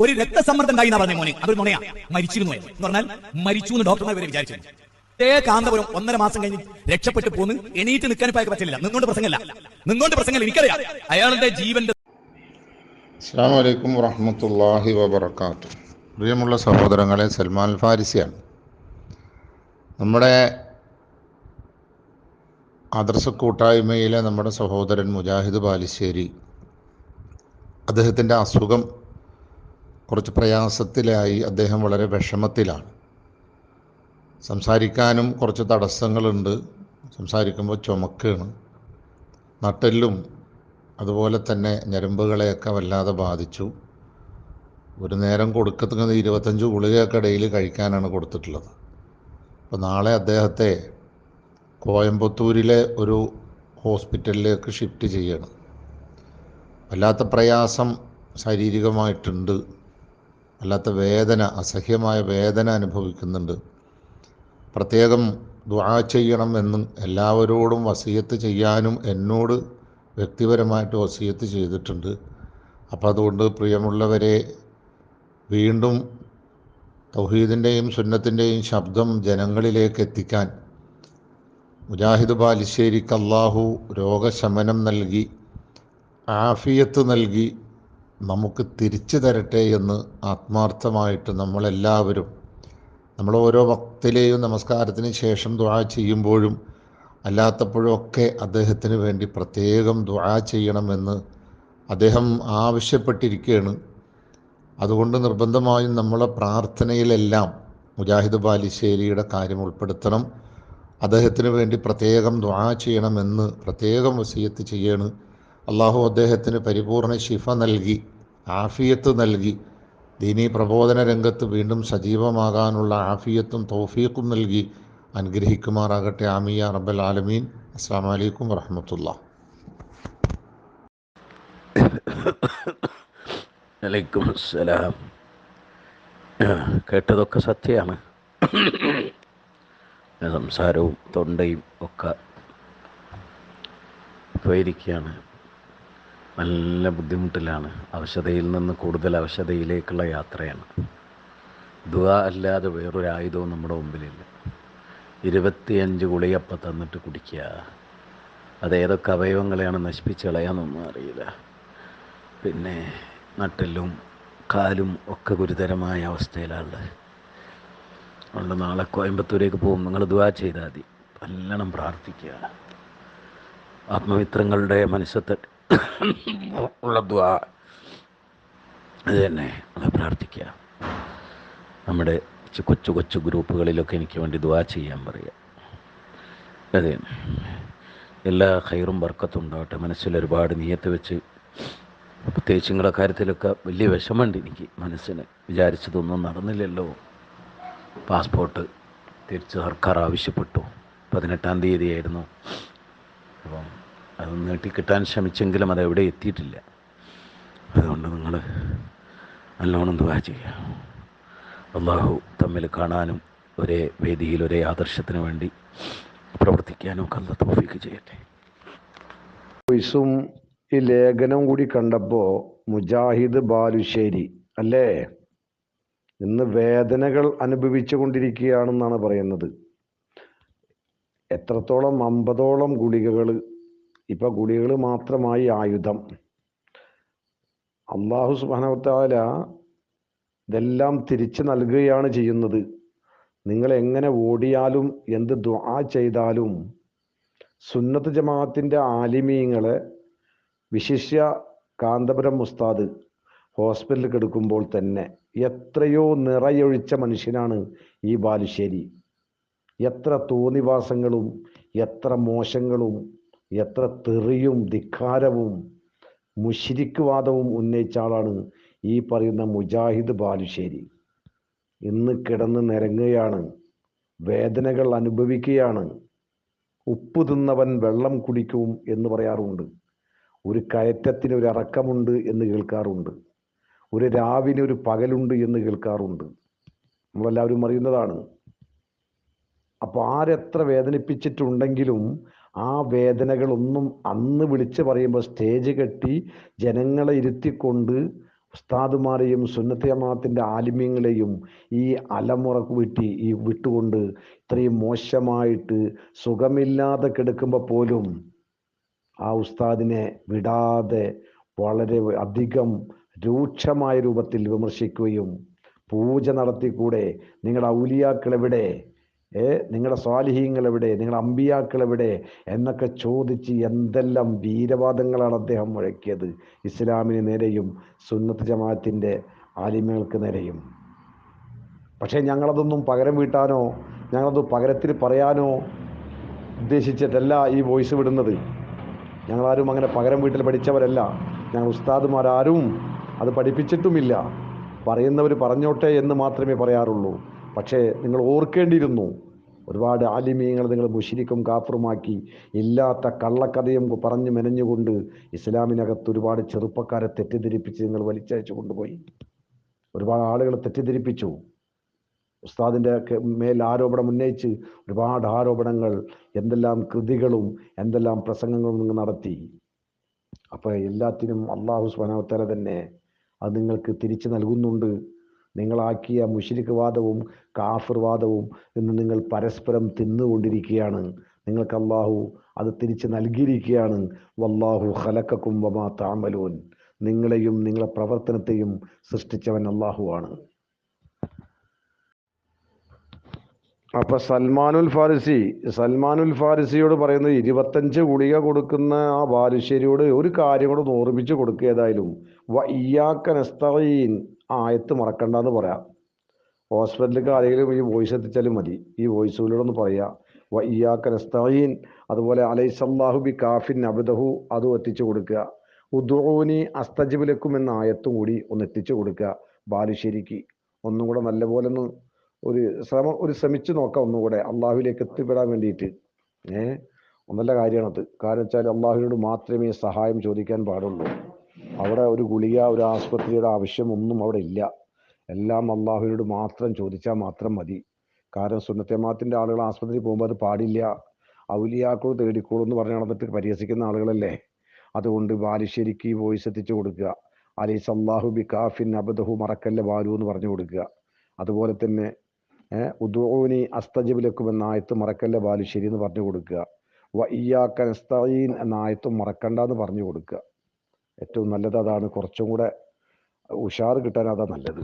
ഒരു രക്തസമ്മർദ്ദം ഉണ്ടായി എന്നാ പറഞ്ഞ മോനെ. അതൊരു മോനെയാ മരിച്ചിരുന്നു എന്ന്. എന്ന് പറഞ്ഞാൽ മരിച്ചു എന്ന് ഡോക്ടർമാർ വരെ വിചാരിച്ചു ഇതേ കാന്തപുരം ഒന്നര മാസം കഴിഞ്ഞ് രക്ഷപ്പെട്ടു പോന്ന് എണീറ്റ് നിൽക്കാൻ ഇപ്പൊ പറ്റില്ല. നിങ്ങളുടെ പ്രസംഗമല്ല നിങ്ങളുടെ പ്രസംഗമല്ല എനിക്കറിയാം. അയാളുടെ ജീവന്റെ അസ്സാം വലൈക്കും വറഹമത്തല്ലാഹി വബർക്കാത്തു പ്രിയമുള്ള സഹോദരങ്ങളെ സൽമാൻ ഫാരിസിയാണ്. നമ്മുടെ ആദർശ കൂട്ടായ്മയിലെ നമ്മുടെ സഹോദരൻ മുജാഹിദ് ബാലിശ്ശേരി അദ്ദേഹത്തിന്റെ അസുഖം കുറച്ച് പ്രയാസത്തിലായി അദ്ദേഹം വളരെ വിഷമത്തിലാണ്. സംസാരിക്കാനും കുറച്ച് തടസ്സങ്ങളുണ്ട്. സംസാരിക്കുമ്പോൾ ചുമക്കാണ്. നട്ടെല്ലും അതുപോലെ തന്നെ ഞരമ്പുകളെയൊക്കെ വല്ലാതെ ബാധിച്ചു. ഒരു നേരം കൊടുക്കുന്നത് ഇരുപത്തഞ്ച് ഗുളികയൊക്കെ ഡെയിലി കഴിക്കാനാണ് കൊടുത്തിട്ടുള്ളത്. അപ്പോൾ നാളെ അദ്ദേഹത്തെ കോയമ്പത്തൂരിലെ ഒരു ഹോസ്പിറ്റലിലേക്ക് ഷിഫ്റ്റ് ചെയ്യണം. വല്ലാത്ത പ്രയാസം ശാരീരികമായിട്ടുണ്ട്. വല്ലാത്ത വേദന അസഹ്യമായ വേദന അനുഭവിക്കുന്നുണ്ട്. പ്രത്യേകം ദുആ ചെയ്യണം എന്നും എല്ലാവരോടും വസീയത്ത് ചെയ്യാനും എന്നോട് വ്യക്തിപരമായിട്ട് വസീയത്ത് ചെയ്തിട്ടുണ്ട്. അപ്പോൾ അതുകൊണ്ട് പ്രിയമുള്ളവരെ വീണ്ടും തൗഹീദിന്റെയും സുന്നത്തിന്റെയും ശബ്ദം ജനങ്ങളിലേക്ക് എത്തിക്കാൻ മുജാഹിദ് ബാലിശ്ശേരിക്ക് അള്ളാഹു രോഗശമനം നൽകി ആഫിയത്ത് നൽകി നമുക്ക് തിരിച്ചു തരട്ടെ എന്ന് ആത്മാർത്ഥമായിട്ട് നമ്മളെല്ലാവരും നമ്മൾ ഓരോ ഭക്തിലെയും നമസ്കാരത്തിന് ശേഷം ദുആ ചെയ്യുമ്പോഴും അല്ലാത്തപ്പോഴൊക്കെ അദ്ദേഹത്തിന് വേണ്ടി പ്രത്യേകം ദുആ ചെയ്യണമെന്ന് അദ്ദേഹം ആവശ്യപ്പെട്ടിരിക്കുകയാണ്. അതുകൊണ്ട് നിർബന്ധമായും നമ്മളെ പ്രാർത്ഥനയിലെല്ലാം മുജാഹിദ് ബാലിശ്ശേരിയുടെ കാര്യം ഉൾപ്പെടുത്തണം. അദ്ദേഹത്തിന് വേണ്ടി പ്രത്യേകം ദുആ ചെയ്യണമെന്ന് പ്രത്യേകം വസീയത്ത് ചെയ്യാണ്. അള്ളാഹു അദ്ദേഹത്തിന് പരിപൂർണ ശിഫ നൽകി ആഫിയത്ത് നൽകി ദീനി പ്രബോധന രംഗത്ത് വീണ്ടും സജീവമാകാനുള്ള ആഫിയത്തും തൗഫീഖും നൽകി അനുഗ്രഹിക്കുമാറാകട്ടെ. ആമിയ റബ്ബൽ ആലമീൻ. അസ്സാം വലൈക്കും വറഹമത്തുള്ള. അസ്സലാം. കേട്ടതൊക്കെ സത്യമാണ്. സംസാരവും തൊണ്ടയും ഒക്കെ പോയിരിക്കുകയാണ് നല്ല ബുദ്ധിമുട്ടിലാണ്. അവശതയിൽ നിന്ന് കൂടുതൽ അവശതയിലേക്കുള്ള യാത്രയാണ്. ദുവ അല്ലാതെ വേറൊരു ആയുധവും നമ്മുടെ മുമ്പിലില്ല. ഇരുപത്തിയഞ്ച് ഗുളിയപ്പം തന്നിട്ട് കുടിക്കുക. അത് ഏതൊക്കെ അവയവങ്ങളെയാണ് നശിപ്പിച്ച് കളയാന്നൊന്നും അറിയില്ല. പിന്നെ നട്ടെല്ലും കാലും ഒക്കെ ഗുരുതരമായ അവസ്ഥയിലാണ് അതുകൊണ്ട് നാളെ കോയമ്പത്തൂരേക്ക് പോകും. നിങ്ങൾ ദുവാ ചെയ്താൽ മതി. നല്ലോണം പ്രാർത്ഥിക്കുക. ആത്മമിത്രങ്ങളുടെ മനസ്സത്തെ ഉള്ള ദ്വാ അത് തന്നെ പ്രാർത്ഥിക്കുക. നമ്മുടെ കൊച്ചു കൊച്ചു ഗ്രൂപ്പുകളിലൊക്കെ എനിക്ക് വേണ്ടി ദ്വാ ചെയ്യാൻ പറയുക. അതെ എല്ലാ ഹൈറും വർക്കത്തും ഉണ്ടാവട്ടെ. മനസ്സിൽ ഒരുപാട് നീയത്ത് വെച്ച് പ്രത്യേകിച്ച് കാര്യത്തിലൊക്കെ വലിയ വിഷമമുണ്ട് എനിക്ക് മനസ്സിന്. വിചാരിച്ചതൊന്നും നടന്നില്ലല്ലോ. പാസ്പോർട്ട് തിരിച്ച് സർക്കാർ ആവശ്യപ്പെട്ടു. പതിനെട്ടാം തീയതിയായിരുന്നു. അപ്പം അത് നീട്ടിക്കിട്ടാൻ ശ്രമിച്ചെങ്കിലും അത് എവിടെ എത്തിയിട്ടില്ല. അതുകൊണ്ട് നിങ്ങൾ നല്ലോണം ദുവാ ചെയ്യുക. അള്ളാഹു തമ്മിൽ കാണാനും ഒരേ വേദിയിൽ ഒരേ ആദർശത്തിന് വേണ്ടി പ്രവർത്തിക്കാനും ഒക്കെ അല്ല തോഫിക്ക് ചെയ്യട്ടെ. വോയിസും ഈ ലേഖനം കൂടി കണ്ടപ്പോൾ മുജാഹിദ് ബാലുശ്ശേരി അല്ലേ? ഇന്ന് വേദനകൾ അനുഭവിച്ചു കൊണ്ടിരിക്കുകയാണെന്നാണ് പറയുന്നത്. എത്രത്തോളം അമ്പതോളം ഗുളികകൾ ഇപ്പൊ ഗുളികൾ മാത്രമായി ആയുധം. അള്ളാഹു സുബാനവത്താല ഇതെല്ലാം തിരിച്ചു നൽകുകയാണ് ചെയ്യുന്നത്. നിങ്ങൾ എങ്ങനെ ഓടിയാലും എന്ത് ദ്വാ ചെയ്താലും സുന്നത്ത് ജമാഅത്തിന്റെ ആലിമീങ്ങളെ വിശിഷ്യ കാന്തപുരം മുസ്താദ് ഹോസ്പിറ്റലിൽ കിടക്കുമ്പോൾ തന്നെ എത്രയോ നിറയൊഴിച്ച മനുഷ്യനാണ് ഈ ബാലുശ്ശേരി. എത്ര തോന്നിവാസങ്ങളും എത്ര മോശങ്ങളും എത്ര തെറിയും ധിക്കാരവും മുഷിരിക്ക് വാദവും ഉന്നയിച്ച ആളാണ് ഈ പറയുന്ന മുജാഹിദ് ബാലുശ്ശേരി. ഇന്ന് കിടന്ന് നിരങ്ങുകയാണ് വേദനകൾ അനുഭവിക്കുകയാണ്. ഉപ്പ് തിന്നവൻ വെള്ളം കുടിക്കും എന്ന് പറയാറുണ്ട്. ഒരു കയറ്റത്തിന് ഒരു ഇറക്കമുണ്ട് എന്ന് കേൾക്കാറുണ്ട്. ഒരു രാവിന് ഒരു പകലുണ്ട് എന്ന് കേൾക്കാറുണ്ട്. നമ്മളെല്ലാവരും അറിയുന്നതാണ്. അപ്പോൾ ആരെത്ര വേദനിപ്പിച്ചിട്ടുണ്ടെങ്കിലും ആ വേദനകളൊന്നും അന്ന് വിളിച്ച് പറയുമ്പോൾ സ്റ്റേജ് കെട്ടി ജനങ്ങളെ ഇരുത്തിക്കൊണ്ട് ഉസ്താദുമാരെയും സുന്നത്ത് ജമാഅത്തിന്റെ ആലിമ്യങ്ങളെയും ഈ അലമുറ വിട്ടി ഈ വിട്ടുകൊണ്ട് ഇത്രയും മോശമായിട്ട് സുഖമില്ലാതെ കിടക്കുമ്പോൾ പോലും ആ ഉസ്താദിനെ വിടാതെ വളരെ അധികം രൂക്ഷമായ രൂപത്തിൽ വിമർശിക്കുകയും പൂജ നടത്തിക്കൂടെ. നിങ്ങളുടെ ഔലിയാക്കൾ എവിടെ ഏ നിങ്ങളുടെ സ്വാലിഹീങ്ങൾ എവിടെ നിങ്ങളുടെ അമ്പിയാക്കൾ എവിടെ എന്നൊക്കെ ചോദിച്ച് എന്തെല്ലാം വീരവാദങ്ങളാണ് അദ്ദേഹം മുഴക്കിയത്. ഇസ്ലാമിന് നേരെയും സുന്നത്ത് ജമാഅത്തിന്റെ ആലിമ്യങ്ങൾക്ക് നേരെയും. പക്ഷേ ഞങ്ങളതൊന്നും പകരം വീട്ടാനോ ഞങ്ങളത് പകരത്തിൽ പറയാനോ ഉദ്ദേശിച്ചിട്ടല്ല ഈ വോയിസ് വിടുന്നത്. ഞങ്ങളാരും അങ്ങനെ പകരം വീട്ടിൽ പഠിച്ചവരല്ല. ഞങ്ങൾ ഉസ്താദുമാരാരും അത് പഠിപ്പിച്ചിട്ടുമില്ല. പറയുന്നവർ പറഞ്ഞോട്ടെ എന്ന് മാത്രമേ പറയാറുള്ളൂ. പക്ഷേ നിങ്ങൾ ഓർക്കേണ്ടിയിരുന്നു ഒരുപാട് ആലിമീങ്ങൾ നിങ്ങൾ മുഷിരിക്കും കാഫറുമാക്കി ഇല്ലാത്ത കള്ളക്കഥയും പറഞ്ഞു മെനഞ്ഞുകൊണ്ട് ഇസ്ലാമിനകത്ത് ഒരുപാട് ചെറുപ്പക്കാരെ തെറ്റിദ്ധരിപ്പിച്ച് നിങ്ങൾ വലിച്ചയച്ചു കൊണ്ടുപോയി. ഒരുപാട് ആളുകളെ തെറ്റിദ്ധരിപ്പിച്ചു. ഉസ്താദിന്റെ മേൽ ആരോപണം ഉന്നയിച്ച് ഒരുപാട് ആരോപണങ്ങൾ എന്തെല്ലാം കൃതികളും എന്തെല്ലാം പ്രസംഗങ്ങളും നിങ്ങൾ നടത്തി. അപ്പോൾ എല്ലാത്തിനും അള്ളാഹു സ്വനാവത്തല തന്നെ അത് നിങ്ങൾക്ക് തിരിച്ചു നൽകുന്നുണ്ട്. നിങ്ങളാക്കിയ മുഷിരിക്ക് വാദവും കാഫിർവാദവും ഇന്ന് നിങ്ങൾ പരസ്പരം തിന്നുകൊണ്ടിരിക്കുകയാണ്. നിങ്ങൾക്ക് അള്ളാഹു അത് തിരിച്ച് നൽകിയിരിക്കുകയാണ്. വല്ലാഹു ഹലക്കക്കും വമാ താമലോൻ നിങ്ങളെയും നിങ്ങളെ പ്രവർത്തനത്തെയും സൃഷ്ടിച്ചവൻ അള്ളാഹുവാണ് അപ്പൊ സൽമാനുൽ ഫാരിസി സൽമാനുൽ ഫാരിസിയോട് പറയുന്നത് ഇരുപത്തഞ്ച് ഗുളിക കൊടുക്കുന്ന ആ ബാലുശ്ശേരിയോട് ഒരു കാര്യം കൂടെ ഓർമ്മിച്ച് കൊടുക്കുക ഏതായാലും. വ ഇയാക്ക നസ്തഈൻ. ആ ആയത്ത് മറക്കണ്ടെന്ന് പറയാം. ഹോസ്പിറ്റലിലേക്ക് ആരെങ്കിലും ഈ വോയിസ് എത്തിച്ചാലും മതി. ഈ വോയിസിലൂടെ ഒന്ന് പറയാ. വ ഇയാക്ക നസ്തഈൻ അതുപോലെ അലൈസല്ലാഹു ബി കാഫിൻ അബ്ദഹു അതും എത്തിച്ചു കൊടുക്കുക. ഉദ്വോനി അസ്തജിബിലക്കും എന്ന ആയത്തും കൂടി ഒന്ന് എത്തിച്ചു കൊടുക്കുക. ബാലുശ്ശേരിക്ക് ഒന്നും കൂടെ നല്ലപോലെ ഒന്ന് ഒരു ശ്രമം ഒരു ശ്രമിച്ചു നോക്കാം ഒന്നുകൂടെ അള്ളാഹുവിലേക്ക് എത്തിപ്പെടാൻ വേണ്ടിയിട്ട്. ഏഹ് ഒന്നല്ല കാര്യമാണത്. കാരണം വെച്ചാൽ അള്ളാഹുവിനോട് മാത്രമേ സഹായം ചോദിക്കാൻ പാടുള്ളൂ. അവിടെ ഒരു ഗുളിക ഒരു ആസ്പത്രിയുടെ ആവശ്യമൊന്നും അവിടെ ഇല്ല. എല്ലാം അള്ളാഹുവിനോട് മാത്രം ചോദിച്ചാൽ മാത്രം മതി. കാരണം സുന്നത്തമാത്തിന്റെ ആളുകൾ ആസ്പത്രിയിൽ പോകുമ്പോൾ അത് പാടില്ല. ഔലിയാക്കൾ തേടിക്കോളൂ എന്ന് പറഞ്ഞ് നടന്നിട്ട് പരിഹസിക്കുന്ന ആളുകളല്ലേ? അതുകൊണ്ട് ബാലുശ്ശേരിക്ക് വോയിസ് എത്തിച്ചു കൊടുക്കുക. അലൈസ് അള്ളാഹു ബി കാഫിൻ അബദഹു മറക്കല്ല ബാലു എന്ന് പറഞ്ഞു കൊടുക്കുക. അതുപോലെ തന്നെ ഉദ്വോനി അസ്തജിബിലെക്കും ആയത്ത് മറക്കല്ല ബാലുശ്ശേരി എന്ന് പറഞ്ഞു കൊടുക്കുക. വയ്യാക്കൻ എന്ന ആയത്തും മറക്കണ്ട എന്ന് പറഞ്ഞു കൊടുക്കുക. ഏറ്റവും നല്ലത് അതാണ് കുറച്ചും കൂടെ ഉഷാർ കിട്ടാൻ അതാ നല്ലത്.